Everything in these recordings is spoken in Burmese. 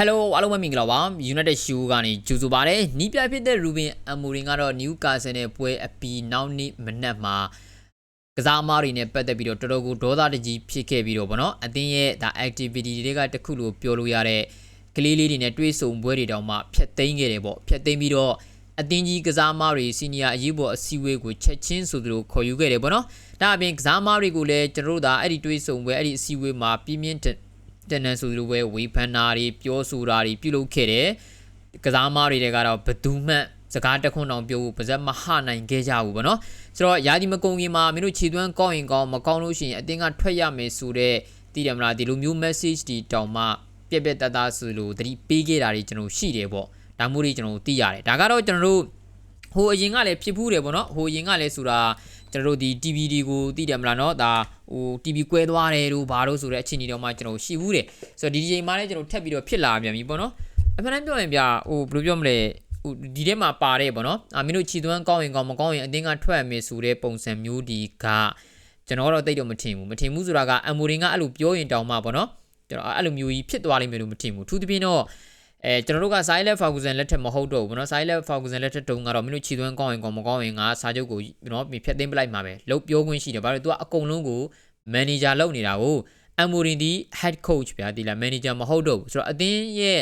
Hello အားလုံးပဲမင်္ဂလာပါ United Show ကနေကြိုဆိုပါရစေ။နီးပြဖြစ်တဲ့ Ruben Amorim ကတော့ Newcastle နဲ့ပွဲအပီနောက်နေ့မနက်မှာကစားသမားတွေနဲ့ပတ်သက်ပြီးတော့တော်တော်ကိုဒေါသတကြီးဖြစ်ခဲ့ပြီးတော့ဗောနော်အသင်းရဲ့ဒါ activity တွေကတစ်ခုလို့ပြောလို့ရတဲ့ကလေးလေးတွေနဲ့တွေ့ဆုံပွဲတွေတောင်မှဖျက်သိမ်းခဲ့တယ်ပေါ့ဖျက်သိမ်းပြီးတော့အသင်းကြီးကစားသမားတွေစီနီယာအရေးပေါ်အစည်းအဝေးကိုချက်ချင်းဆိုသလိုခေါ်ယူခဲ့တယ်ပေါ့နော်ဒါအပြင်ကစားသမားတွေကိုလည်းကျွန်တော်တို့ဒါအဲ့ဒီတွေ့ဆုံပွဲအဲ့ဒီအစည်းအဝေးမှာပြင်းပြင်း ထန်တန်တန်ဆိုလိုပဲဝေဖန်တာတွေပြောဆိုတာတွေပြုလုပ်ခဲ့တယ်ကစားမားတွေတွေကတော့ဘသူမှစကားတခွန်းတောင်ပြောဖို့ပါဇက်မဟနိုင်ခဲ့ကြဘူးဗောနော်ဆိုတော့ယာဒီမကုံကြီးမှာမင်းတို့ခြေသွမ်းကောင်းရင်ကောင်းမကောင်းလို့ရှိရင်အတင်းကထွက်ရမယ်ဆိုတော့တည်တယ်မလားဒီလိုမျိုး message တွေတောင်မှပြက်ပြက်တသားဆိုလို့တတိပေးခဲ့တာတွေကျွန်တော်ရှိတယ်ပေါ့ဒါမျိုးတွေကျွန်တော်သိရတယ်ဒါကတော့ကျွန်တော်တို့ဟိုအရင်ကလည်းဖြစ်ဘူးတယ်ပေါ့နော်ဟိုအရင်ကလည်းဆိုတာ ကျွန်တော်တို့ဒီ TV တွေကိုသိတယ်မလားเนาะဒါဟို TV ကွဲသွားတယ်တို့ဘာလို့ဆိုတဲ့အခြေအနေတော့မှကျွန်တော်ရှိဘူးတယ်ဆိုတော့ဒီဒီချိန်မှာလည်းကျွန်တော်ထပ်ပြီးတော့ဖြစ်လာပြန်ပြီပေါ့နော်အမှန်တမ်းပြောရင်ဗျဟိုဘယ်လိုပြောမလဲဟိုဒီထဲမှာပါတဲ့ပေါ့နော်အာမင်းတို့ခြေသွမ်းကောင်းရင်ကောင်းမကောင်းရင်အတင်းကထွက်ရမယ်ဆိုတဲ့ပုံစံမျိုးဒီကကျွန်တော်တော့တိတ်တော့မထင်ဘူးမထင်ဘူးဆိုတာကအမ်မိုရင်ကအဲ့လိုပြောရင်တောင်မှပေါ့နော်ကျွန်တော်အဲ့လိုမျိုးကြီးဖြစ်သွားလိမ့်မယ်လို့မထင်ဘူးသူတပြင်းတော့ အဲကျွန်တော်တို့က Silent Ferguson လက်ထက်မဟုတ်တော့ဘူးเนาะ Silent Ferguson လက်ထက်တုန်းကတော့မင်းတို့ခြေသွမ်းကောင်းရင်ကောင်းမကောင်းရင်ငါစာချုပ်ကိုเนาะဖြတ်သိမ်းပလိုက်မှာပဲလုတ်ပြောခွင့်ရှိတယ်ဘာလို့ तू ကအကုန်လုံးကို manager လုပ်နေတာကိုအမ်မိုရင်ဒီ head coach ဗျာဒီလား manager မဟုတ်တော့ဘူးဆိုတော့အသင်းရဲ့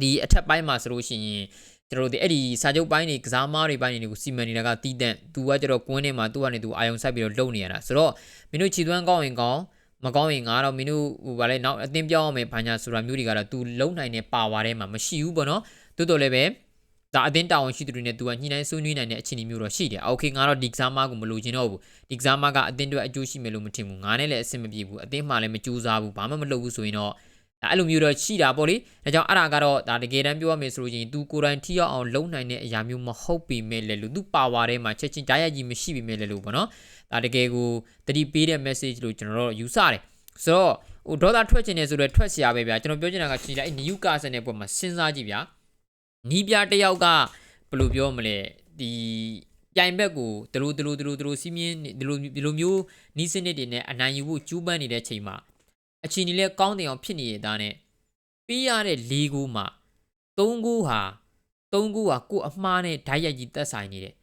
ဒီအထက်ပိုင်းမှာဆိုလို့ရှိရင်ကျွန်တော်တို့ဒီအဲ့ဒီစာချုပ်ပိုင်းတွေကစားမားတွေပိုင်းတွေကိုစီမံနေတာကတီးတန့်သူကကျတော့ကွင်းထဲမှာသူကနေသူအာယုံဆိုင်ပြီးတော့လုံနေရတာဆိုတော့မင်းတို့ခြေသွမ်းကောင်းရင်ကောင်း မကောင်းရင်ငါတော့မင်းတို့ဟိုဗာလဲနောက်အသင်းပြောင်းအောင်မယ်ဘာညာဆိုတာမျိုးတွေကတော့ तू လုံနိုင်တဲ့ပါဝါထဲမှာမရှိဘူးပေါ့နော်တိုးတော်လည်းပဲဒါအတင်းတာဝန်ရှိသူတွေနဲ့ तू ကညှိနှိုင်းဆွေးနွေးနိုင်တဲ့အခြေအနေမျိုးတော့ရှိတယ်။ Okay ငါတော့ဒီကစားမကိုမလိုချင်တော့ဘူး။ဒီကစားမကအတင်းတွေအကျိုးရှိမယ်လို့မထင်ဘူး။ငါနဲ့လည်းအဆင်မပြေဘူး။အတင်းမှလည်းမကြိုးစားဘူး။ဘာမှမလုပ်ဘူးဆိုရင်တော့ ဒါအဲ့လိုမျိုးတော့ရှိတာပေါ့လေဒါကြောင့်အဲ့ဒါကတော့ဒါတကယ်တမ်းပြောရမယ်ဆိုလို့ရင်သူကိုယ်တိုင်ထိရောက်အောင်လုပ်နိုင်တဲ့အရာမျိုးမဟုတ်ပေမဲ့လည်းလို့သူပါဝါထဲမှာချက်ချင်းဓာတ်ရိုက်ကြီးမရှိပေမဲ့လည်းလို့ပေါ့နော်ဒါတကယ်ကိုတတိပေးတဲ့ message လို့ကျွန်တော်တို့ယူဆတယ်ဆိုတော့ဟိုဒေါသထွက်ချင်တယ်ဆိုတော့ထွက်စရာပဲဗျာကျွန်တော်ပြောချင်တာကချင်လိုက်နယူကာဆန်ရဲ့ဘက်မှာစဉ်းစားကြည့်ဗျာနီးပြတယောက်ကဘယ်လိုပြောမလဲဒီပြိုင်ဘက်ကိုဒလိုဒလိုဒလိုဒလိုစီးမြင်းဒလိုဒလိုမျိုးနီးစနစ်တွေနဲ့အနိုင်ယူဖို့ကြိုးပမ်းနေတဲ့အချိန်မှာ အချိန်ကြီးလဲကောင်းတယ်အောင်ဖြစ်နေရတာနဲ့ပေးရတဲ့၄ဂိုးမှာ၃ဂိုးဟာ၃ဂိုးဟာကို့အမှားနဲ့ဓာတ်ရိုက်ကြီးတက်ဆိုင်နေတယ်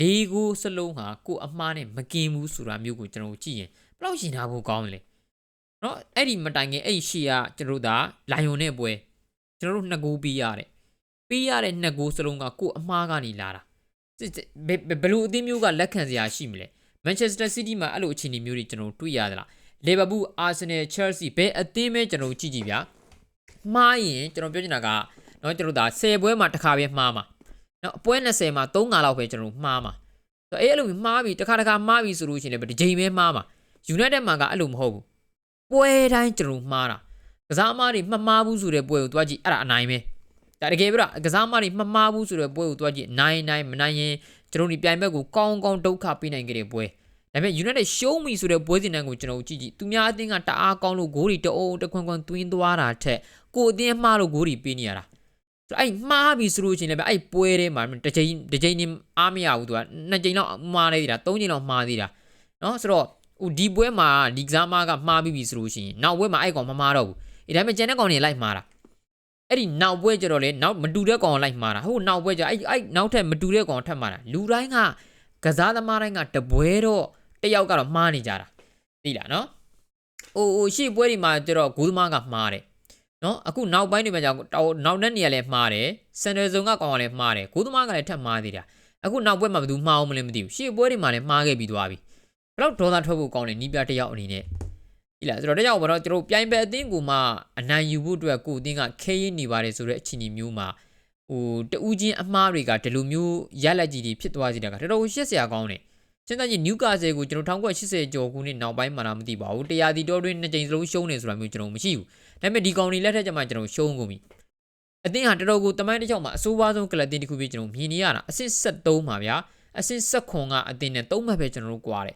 ၄ဂိုးစလုံးဟာကို့အမှားနဲ့မกินဘူးဆိုတာမျိုးကိုကျွန်တော်ကြည့်ရင်ဘယ်လောက်ရှင်ထားဖို့ကောင်းလဲเนาะအဲ့ဒီမတိုင်ခင်အဲ့ဒီရှေ့ကကျွန်တော်တို့ဒါလိုင်ယွန်နဲ့ပွဲကျွန်တော်တို့နှစ်ဂိုးပေးရတယ်ပေးရတဲ့နှစ်ဂိုးစလုံးကကို့အမှားကနေလာတာဘယ်လိုအသင်းမျိုးကလက်ခံစရာရှိမလဲမန်ချက်စတာစီးတီးမှာအဲ့လိုအခြေအနေမျိုးတွေကျွန်တော်တွေ့ရသလား လီဗာပူးအာဆင်နယ်ချယ်လ်ဆီဘယ်အသင်းမဲကျွန်တော်ကြည့်ကြည့်ဗျာမှားရင်ကျွန်တော်ပြောချင်တာကနော်ကျွန်တော်ဒါ10ပွဲမှာတစ်ခါပဲမှားမှာနော်အပွဲ20မှာ3ခါလောက်ပဲကျွန်တော်မှားမှာဆိုတော့အဲ့လိုမှားပြီးတစ်ခါတစ်ခါမှားပြီးဆိုလို့ရှိရင်လည်းဒီချိန်ပဲမှားမှာယူနိုက်တက်မှာကအဲ့လိုမဟုတ်ဘူးပွဲတိုင်းကျွန်တော်မှားတာကစားအမားတွေမမှားဘူးဆိုတဲ့ပွဲကိုတွားကြည့်အဲ့ဒါအနိုင်ပဲဒါတကယ်ပြတော့ကစားမတွေမမှားဘူးဆိုတဲ့ပွဲကိုတွားကြည့်နိုင်နိုင်မနိုင်ရင်ကျွန်တော်ဒီပြိုင်ဘက်ကိုကောင်းကောင်းဒုက္ခပေးနိုင်ကြတဲ့ပွဲ။ ဒါပေမဲ့ United ရှုံးပြီဆိုတဲ့ပွဲစဉ်တန်းကိုကျွန်တော်တို့ကြည့်ကြည့်သူများအသင်းကတအားကောင်းလို့ဂိုးတွေတအုံတခွန်ခွန်သွင်းသွားတာထက်ကိုအသင်းမှားလို့ဂိုးတွေပေးနေရတာဆိုတော့အဲ့မှားပြီဆိုလို့ချင်းလည်းပဲအဲ့ပွဲထဲမှာတစ်ချိန်တစ်ချိန်နေအားမရဘူးသူကနှစ်ချိန်လောက်မှားနေသေးတာသုံးချိန်လောက်မှားသေးတာနော်ဆိုတော့ဟိုဒီပွဲမှာဒီကစားမကမှားပြီးပြီဆိုလို့ရှိရင်နောက်ပွဲမှာအဲ့ကောင်မမှားတော့ဘူးအဲဒါပေမဲ့ကျန်တဲ့ကောင်တွေလိုက်မှားတာအဲ့ဒီနောက်ပွဲကျတော့လေနောက်မတူတဲ့ကောင်လိုက်မှားတာဟိုနောက်ပွဲကျအဲ့အဲ့နောက်ထပ်မတူတဲ့ကောင်ထပ်မှားတာလူတိုင်းကကစားသမားတိုင်းကတပွဲတော့ တယောက်ကတော့မှားနေကြတာသိလားနော်ဟိုဟိုရှေ့ပွဲဒီမှာကျတော့ဂိုးသမားကမှားတယ်နော်အခုနောက်ပိုင်းတွေမှာကျတော့နောက်တဲ့နေရာလဲမှားတယ်စန်တယ်ဇုံကကောင်ကလည်းမှားတယ်ဂိုးသမားကလည်းထပ်မှားသေးတာအခုနောက်ပွဲမှာဘယ်သူမှားအောင်မလဲမသိဘူးရှေ့ပွဲတွေမှာလည်းမှားခဲ့ပြီးသွားပြီဘယ်တော့ဒေါသထွက်ဖို့ကောင်းလဲနီးပြတယောက်အနေနဲ့ဒီလားဆိုတော့တယောက်ဘာတော့ကျွန်တော်ပြိုင်ပဲအသင်းကူမှအနိုင်ယူဖို့အတွက်ကိုအသင်းကခဲရင်းနေပါတယ်ဆိုတဲ့အခြေအနေမျိုးမှာဟိုတူးချင်းအမှားတွေကဒီလိုမျိုးရက်လက်ကြီးတွေဖြစ်သွားစေတာကတော်တော်ရှက်စရာကောင်းတယ် စဉ်းစားကြည့်နျူကာဆယ်ကိုကျွန်တော်1980ကျော်ခုနှစ်နောက်ပိုင်းမှာတော့မသိပါဘူးတရားဒီတော်တွင်းနှစ်ကြိမ်စလုံးရှုံးနေဆိုတာမျိုးကျွန်တော်မရှိဘူးဒါပေမဲ့ဒီကောင်တွေလက်ထက်ကျမှကျွန်တော်ရှုံးကုန်ပြီအသင်းဟာတော်တော်ကိုတမိုင်းတစ်ချောင်းမှာအဆိုးဝါးဆုံးကလပ်တင်တစ်ခုပြီးကျွန်တော်မြင်နေရတာအဆင့်73မှာဗျာအဆင့်79ကအသင်းနဲ့3မှတ်ပဲကျွန်တော်တို့ကွာတယ်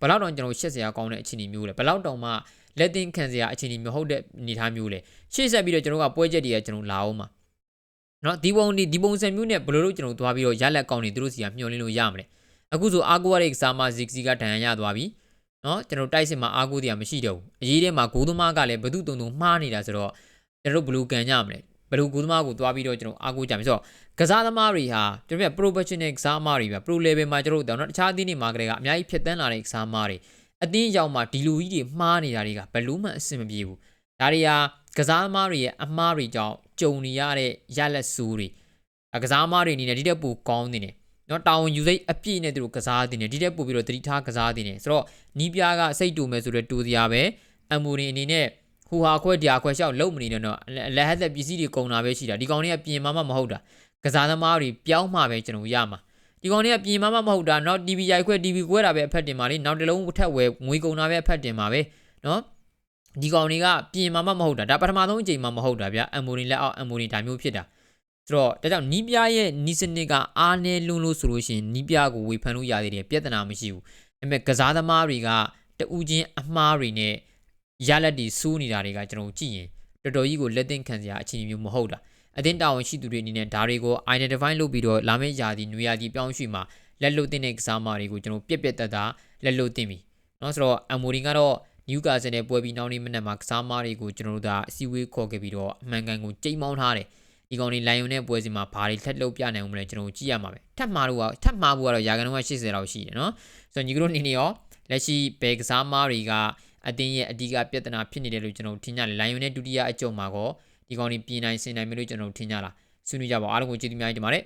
ဘယ်လောက်တောင်ကျွန်တော်ရှက်စရာကောင်းတဲ့အခြေအနေမျိုးလဲဘယ်လောက်တောင်မှလက်တင်ခံစရာအခြေအနေမျိုးဟုတ်တဲ့အနေအထားမျိုးလဲရှေ့ဆက်ပြီးတော့ကျွန်တော်ကပွဲချက်တွေကကျွန်တော်လာအောင်မှာနော်ဒီပုံဒီဒီပုံစံမျိုးနဲ့ဘယ်လိုလုပ်ကျွန်တော်သွားပြီးတော့ရလက်ကောင်းနေသူတို့စီကမျှော်လင့်လို့ရမလဲ အခုဆိုအာကိုရတဲ့ကစားမဇီကစီကဒဏ်ရာရသွားပြီနော်ကျွန်တော်တိုက်စစ်မှာအာကိုတရားမရှိတော့ဘူးအရေးထဲမှာဂိုးသမားကလည်းဘသူတုံတုံမှားနေတာဆိုတော့ကျွန်တော်တို့ဘယ်လိုကန်ကြမလဲဘယ်လိုကိုသမားကိုသွားပြီးတော့ကျွန်တော်အားကိုးကြမယ်ဆိုတော့ကစားသမားတွေဟာကျွန်တော်ပြ professional ကစားသမားတွေပြ pro level မှာကျွန်တော်တို့တော့တခြားအသင်းတွေမှာကလေးကအများကြီးဖြတ်တန်းလာတဲ့ကစားသမားတွေအသင်းရောက်မှာဒီလူကြီးတွေမှားနေတာတွေကဘယ်လို့မှအဆင်မပြေဘူးဒါတွေဟာကစားသမားတွေရဲ့အမှားတွေကြောင့်ကြုံနေရတဲ့ရလက်ဆိုးတွေကစားသမားတွေအနေနဲ့ဒီတက်ပိုကောင်းနေတယ် နော်တာဝန်ယူစိတ်အပြည့်နဲ့သူတို့ကစားတင်တယ်ဒီတက်ပို့ပြီးတော့တတိထားကစားတင်တယ်ဆိုတော့နီးပြားကစိတ်တူမယ်ဆိုတော့တူစရာပဲအမူရင်အနေနဲ့ဟူဟာခွဲတရားခွဲရှောက်လုံမနေတော့လက်ဟက်သက်ပစ္စည်းတွေကုန်တာပဲရှိတာဒီကောင်တွေကပြင်မမမဟုတ်တာကစားသမားတွေပြောင်းမှပဲကျွန်တော်ရမှာဒီကောင်တွေကပြင်မမမဟုတ်တာနောက် TV ရိုက်ခွဲ TV ကွဲတာပဲအဖက်တင်ပါလေနောက်တစ်လုံးထက်ဝဲငွေကုန်တာပဲအဖက်တင်ပါပဲနော်ဒီကောင်တွေကပြင်မမမဟုတ်တာဒါပထမဆုံးအချိန်မှမဟုတ်တာဗျအမူရင်လက်အောက်အမူရင်ဒါမျိုးဖြစ်တာ ဆိုတော့ဒါကြောင့်နီးပြရဲ့နီးစနစ်ကအားနည်းလွန်းလို့ဆိုလို့ရှိရင်နီးပြကိုဝေဖန်လို့ရသေးတယ်ပြဿနာမရှိဘူးဒါပေမဲ့ကစားသမားတွေကတူးချင်းအမှားတွေနဲ့ရလက်တွေစိုးနေတာတွေကကျွန်တော်ကြည့်ရင်တော်တော်ကြီးကိုလက်သင့်ခံစရာအခြေအနေမျိုးမဟုတ်တာအတင်းတာဝန်ရှိသူတွေအနေနဲ့ဒါတွေကို identify လုပ်ပြီးတော့လာမယ့်ယာဒီနွေယာဒီပြောင်းရွှေ့မှာလက်လွတ်တဲ့ကစားသမားတွေကိုကျွန်တော်ပြက်ပြက်တက်တာလက်လွတ်တင်ပြီเนาะဆိုတော့အမိုရင်ကတော့နျူကာဆယ်နဲ့ပွဲပြီးနောက်နေ့မနက်မှာကစားသမားတွေကိုကျွန်တော်တို့ကအစည်းအဝေးခေါ်ခဲ့ပြီးတော့အမှန်ကန်ကိုကြိမ်မောင်းထားတယ် ဒီကောင်တွေလိုင်ယွန်နဲ့ပွဲစီမှာဘာတွေထက်လုပ်ပြနိုင်အောင်မလဲကျွန်တော်တို့ကြည့်ရမှာပဲထပ်မှားလို့ကထပ်မှားဖို့ကတော့ရာခိုင်နှုန်းက80လောက်ရှိတယ်နော်ဆိုတော့ညီတို့နေနေရောလက်ရှိဘယ်ကစားမားတွေကအတင်းရဲ့အဓိကပြဿနာဖြစ်နေတယ်လို့ကျွန်တော်တို့ထင်ကြတယ်လိုင်ယွန်နဲ့ဒုတိယအကြုံမှာကောဒီကောင်တွေပြင်နိုင်ဆင်နိုင်မယ်လို့ကျွန်တော်တို့ထင်ကြလားဆွေးနွေးကြပါဦးအားလုံးကိုကျေးဇူးများကြီးတင်ပါတယ်